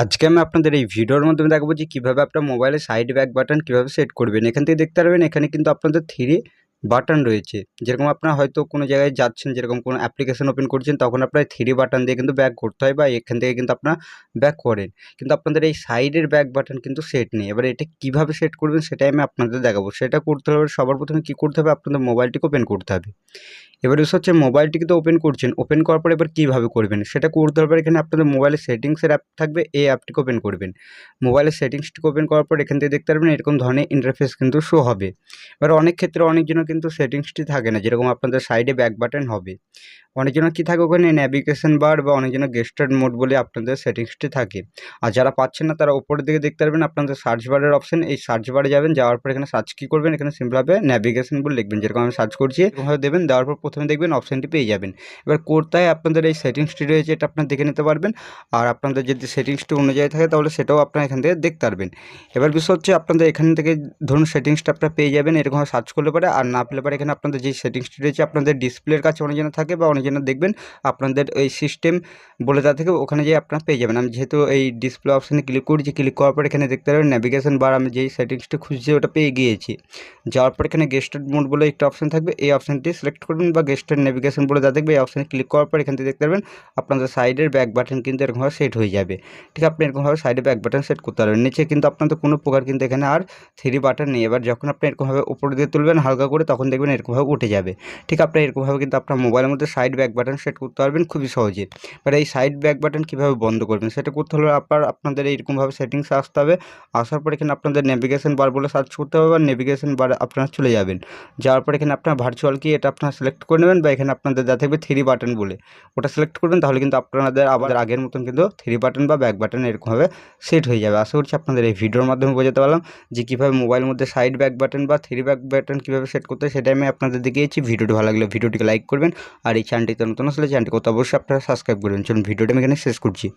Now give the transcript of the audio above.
আজকে আমি আপনাদের এই ভিডিওর মাধ্যমে দেখাবো যে কীভাবে আপনার মোবাইলে সাইড ব্যাক বাটন কীভাবে সেট করবেন। এখান থেকে দেখতে পারবেন এখানে কিন্তু আপনাদের থ্রি বাটন রয়েছে। যেরকম আপনার হয়তো কোনো জায়গায় যাচ্ছেন, যেরকম কোনো অ্যাপ্লিকেশন ওপেন করছেন, তখন আপনার থ্রি বাটন দিয়ে কিন্তু ব্যাক করতে হয় বা এখান থেকে কিন্তু আপনার ব্যাক করেন। কিন্তু আপনাদের এই সাইডের ব্যাক বাটন কিন্তু সেট নেই। এবার এটা কীভাবে সেট করবেন সেটাই আমি আপনাদের দেখাবো। সেটা করতে হবে, সবার প্রথমে কী করতে হবে? আপনাদের মোবাইলটিকে ওপেন করতে হবে। এবার এসে হচ্ছে মোবাইলটিকে তো ওপেন করছেন। ওপেন করার পরে এবার কীভাবে করবেন? সেটা করতে হবে এখানে আপনাদের মোবাইলের সেটিংসের অ্যাপ থাকবে, এই অ্যাপটিকে ওপেন করবেন। মোবাইলের সেটিংসটিকে ওপেন করার পর এখান থেকে দেখতে পারবেন এরকম ধরনের ইন্টারফেস কিন্তু শো হবে। এবার অনেক ক্ষেত্রে অনেকজনের কিন্তু সেটিংসটি থাকে না, যেরকম আপনাদের সাইডে ব্যাক বাটন হবে। অনেকজনের কী থাকে ওখানে? ন্যাভিগেশন বার বা অনেকজনের গেস্টার্ড মোড বলে আপনাদের সেটিংসটি থাকে। আর যারা পাচ্ছেন না, তারা উপরের দিকে দেখতে পারবেন আপনাদের সার্চ বারের অপশন এই সার্চ বারে যাবেন, যাওয়ার পর এখানে সার্চ কী করবেন? এখানে সিম্পলভাবে ন্যাভিগেশন বলে লিখবেন। যেরকম আমি সার্চ করছি এরকমভাবে দেবেন, দেওয়ার পর প্রথমে দেখবেন অপশানটি পেয়ে যাবেন। এবার কোথায় আপনাদের এই সেটিংসটি রয়েছে এটা আপনার দেখে নিতে পারবেন। আর আপনাদের যদি সেটিংসটি অনুযায়ী থাকে তাহলে সেটাও আপনারা এখান থেকে দেখতে পারবেন। এবার বিষয় হচ্ছে আপনাদের এখান থেকে ধরুন সেটিংসটা আপনারা পেয়ে যাবেন এরকমভাবে সার্চ করলে পারে। আর না পেলে পারে এখানে আপনাদের যে সেটিংসটি রয়েছে আপনাদের ডিসপ্লের কাছে অনেকজনের থাকে বা অনেকজনের দেখবেন আপনাদের এই সিস্টেম বলে দেওয়া থেকে ওখানে যেয়ে আপনারা পেয়ে যাবেন। আমি যেহেতু এই ডিসপ্লে অপশানে ক্লিক করেছি ক্লিক করার পর এখানে দেখতে পারবেন ন্যাভিগেশন বার আমি যেই সেটিংসটি খুঁজছি ওটা পেয়ে গিয়েছি। যাওয়ার পর এখানে গেস্টেড মোড বলে একটা অপশান থাকবে, এই অপশানটি সিলেক্ট করবেন বা গেস্টেড নেভিগেশন বলে যা দেখবে, এই অপশানে ক্লিক করার পর এখান থেকে দেখতে পারবেন, আপনাদের সাইডের ব্যাক বাটন কিন্তু এরকমভাবে সেট হয়ে যাবে। ঠিক আপনি এরকমভাবে সাইডে ব্যাক বাটন সেট করতে পারবেন। নিচে কিন্তু আপনাদের কোনো প্রকার কিন্তু এখানে আর থ্রি বাটন নেই। এবার যখন আপনি এরকমভাবে উপরে দিয়ে তুলবেন, হালকা করে, তখন দেখবেন এরকমভাবে উঠে যাবে। ঠিক আপনি এরকমভাবে কিন্তু আপনার মোবাইলের মধ্যে সাইড ব্যাক বাটন সেট করতে পারবেন খুবই সহজে। এবার এই সাইড ব্যাক বাটন কীভাবে বন্ধ করবেন, সেটা করতে হলে আপনার, আপনাদের এইরকমভাবে সেটিংস আসতে হবে। আসার পর এখানে আপনাদের নেভিগেশন বার বলে সার্চ করতে হবে বা নেভিগেশন বার আপনারা চলে যাবেন। যাওয়ার পর এখানে আপনার ভার্চুয়াল কি এটা আপনার সিলেক্ট করে নেবেন বা এখানে আপনাদের যা থাকবে থ্রি বাটন বলে। ওটা সিলেক্ট করবেন, তাহলে কিন্তু আপনাদের আবার আগের মতন কিন্তু থ্রি বাটন বা ব্যাক বাটন এরকমভাবে সেট হয়ে যাবে। আশা করছি আপনাদের এই ভিডিওর মাধ্যমে বোঝাতে পারলাম যে কীভাবে মোবাইলের মধ্যে সাইড ব্যাক বাটন বা থ্রি ব্যাক বাটন কীভাবে সেট করতে সেটাই আমি আপনাদের দেখিয়েছি। ভিডিওটি ভালো লাগলে ভিডিওটিকে লাইক করবেন, আর এই চ্যানেলটিতে নতুন আসলে চ্যানেলটি কত অবশ্যই আপনারা সাবস্ক্রাইব করবেন চলুন, ভিডিওটা আমি এখানে শেষ করছি।